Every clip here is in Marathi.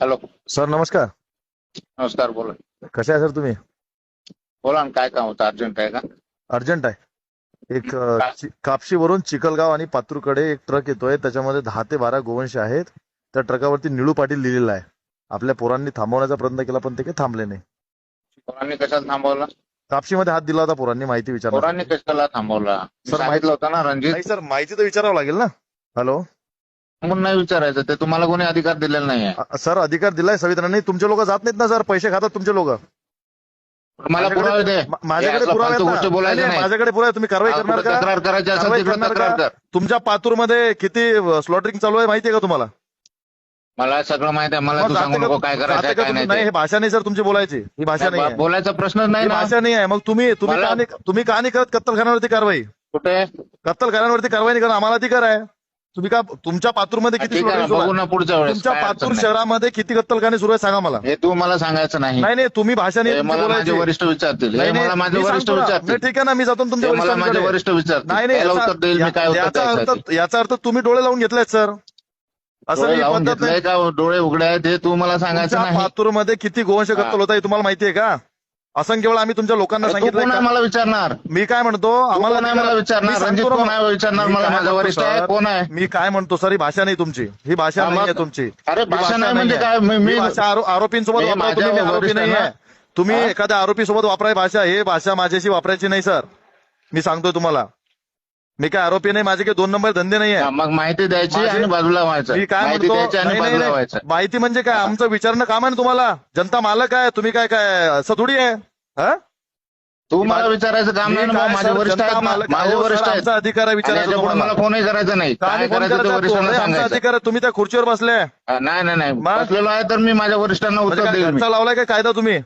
हॅलो. सर नमस्कार. नमस्कार बोला. कसे आहे सर तुम्ही? बोला ना काय काम होतं? अर्जंट आहे का? अर्जंट आहे. एक अ, चि- कापशीवरून चिखलगाव आणि पातूरकडे एक ट्रक येतोय. त्याच्यामध्ये दहा ते बारा गोवंश आहेत. त्या ट्रकावरती निळू पाटील लिहिलेलं आहे. आपल्या पोरांनी थांबवण्याचा प्रयत्न केला पण ते काही थांबले नाही. पोरांनी कशाला थांबवला? कापशीमध्ये हात दिला होता पोरांनी माहिती विचारणार. पोरांनी कशाला थांबवला? मी सर, सांगितलं होतं ना रणजित. नाही सर माहिती तर विचारावं लागेल ना. हॅलो. म्हणून नाही विचारायचं. ते तुम्हाला कोणी अधिकार दिलेला नाहीये. अ, सर अधिकार दिलाय संविधानाने तुमचे लोक जात नाहीत ना सर? पैसे खातात तुमचे लोक. मला पुरावे दे. माझ्याकडे पुरावे फालतू आहेत गोष्टी ना. बोलायचं नाही, नाही, नाही. माझ्याकडे पुरावे तुम्ही कारवाई करणार का? तक्रार करायची असेल कारवाई तिकडे करणार तक्रार का? कर. तुमच्या पातूरमध्ये किती स्लॉटरिंग चालू आहे माहितीये का तुम्हाला? मला सगळं माहिती आहे. मला मग तू सांगू जाते का- नको काय करायचं जाते आहे, का काय तुम्ही? नाही नाही. हे भाषा नाही सर तुमची बोलायची. ही भाषा नाही आहे. बोलायचा प्रश्नच नाही ना. भाषा नाही आहे मग तुम्ही तुम्ही मला- का नाही तुम्ही का नाही करत कत्तलखान्यावरती कारवाई? कुठे? कत्तलखान्यावरती कारवाई नाही करत आम्हाला अधिकार आहे. तुम्ही का तुमच्या पातूरमध्ये किती ठीक आहे slaughter सुरू बघू आहे? ना पुढच्या वेळेस तुमच्या काय पातूर नाही. शहरामध्ये किती कत्तलखाने सुरू आहे सांगा मला. हे तू मला सांगायचं नाही. नाही नाही तुम्ही भाषा नाही हे तुमची मला माझे बोलायची वरिष्ठ विचारतील. हे नाही, नाही, मला माझे मी वरिष्ठ सांगतो ना. विचारतील. नाही, ठीक आहे ना मी जातो ना तुमच्या मला माझे वरिष्ठांकडे. वरिष्ठ विचारतील. नाही नाही याचा- उत्तर देईल मी काय उत्तर याचा द्यायचं अर्थ याचा अर्थ तुम्ही डोळे लावून घेतलेत सर. असं डोळे ही लावून पद्धत घेतलंय नाही. का? डोळे उघडे आहेत हे तू मला सांगायचं तुमच्या नाही. पातूरमध्ये किती गोवंश कत्तल होत आहे तुम्हाला माहितीये का? असंख्य वेळा आम्ही तुमच्या लोकांना सांगितलं मला विचारणार? मी काय म्हणतो आम्हाला अधिकार- मला विचारणार? रणजित कोण. आहे विचारणार मला? माझा वरिष्ठ आहे कोण आहे? मी काय म्हणतो सर ही भाषा नाही तुमची. ही भाषा नाही आहे तुमची. अरे भाषा नाही म्हणजे. काय? मी भाषा आरोपींसोबत तुम्ही आरोपी नाही आहे तुम्ही? एखाद्या आरोपी सोबत वापराय भाषा हे भाषा माझ्याशी वापरायची नाही सर. मी सांगतोय तुम्हाला. मी काय आरोपी नाही माझे काही दोन नंबर धंदे नाही आहे हा, मग माहिती द्यायची माझे- आणि बाजूला व्हायचं. मी काय माहिती म्हणतो? द्यायची आणि नाही, नाही, बाजूला नाही. व्हायचं. माहिती म्हणजे काय? आमचं विचारणं काम आहे ना तुम्हाला? जनता मालक आहे तुम्ही काय काय असं थोडी आहे? हा? तू मला विचारायचं काम मी नाही ना काय मग माझे सर, वरिष्ठ जनता आहेत ना? मालक- माझे अहो, सर, वरिष्ठ आहेत. आमचा अधिकार आहे आणि विचारायचं याच्यापुढे तुम्हाला. मला फोनही करायचं नाही? का काय नाही फोन करायचं ते करायचा? वरिष्ठांना तो- आमचा सांगायचं. अधिकार आहे तुम्ही त्या खुर्चीवर बसले. हा, नाही नाही नाही. मग? बसलेलो आहे तर मी माझ्या वरिष्ठांना म्हणजे उत्तर काय देईल मी. घरचा लावलाय काय कायदा तुम्ही? ही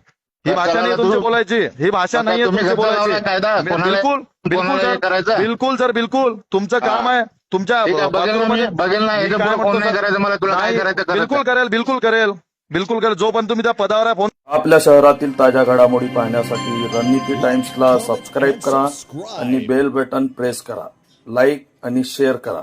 घरचा भाषा नाही लावला तुमची तू? बोलायची. ही भाषा आता नाहीये तुम्ही तुमची घरचा लावलाय बोलायची कायदा कोणाला बिलकुल बिलकुल कोणाला हे सर करायचं बिलकुल सर बिलकुल तुमचं. काम आहे तुमच्या ठीक आहे बघेल ना मी बाथरूममध्ये- बघेल ना मी याच्या काय पुढे फोन म्हणतो नाही सर? करायचं मला तुला काय नाही, करायचं बिलकुल करेल बिलकुल करेल बिलकुल करेल जोपर्यंत तुम्ही त्या पदावर आहे फोन आपल्या शहरातील ताज्या घडामोडी पाहण्यासाठी रणनीती टाइम्सला सबस्क्राईब करा आणि बेल बटन प्रेस करा लाईक आणि शेअर करा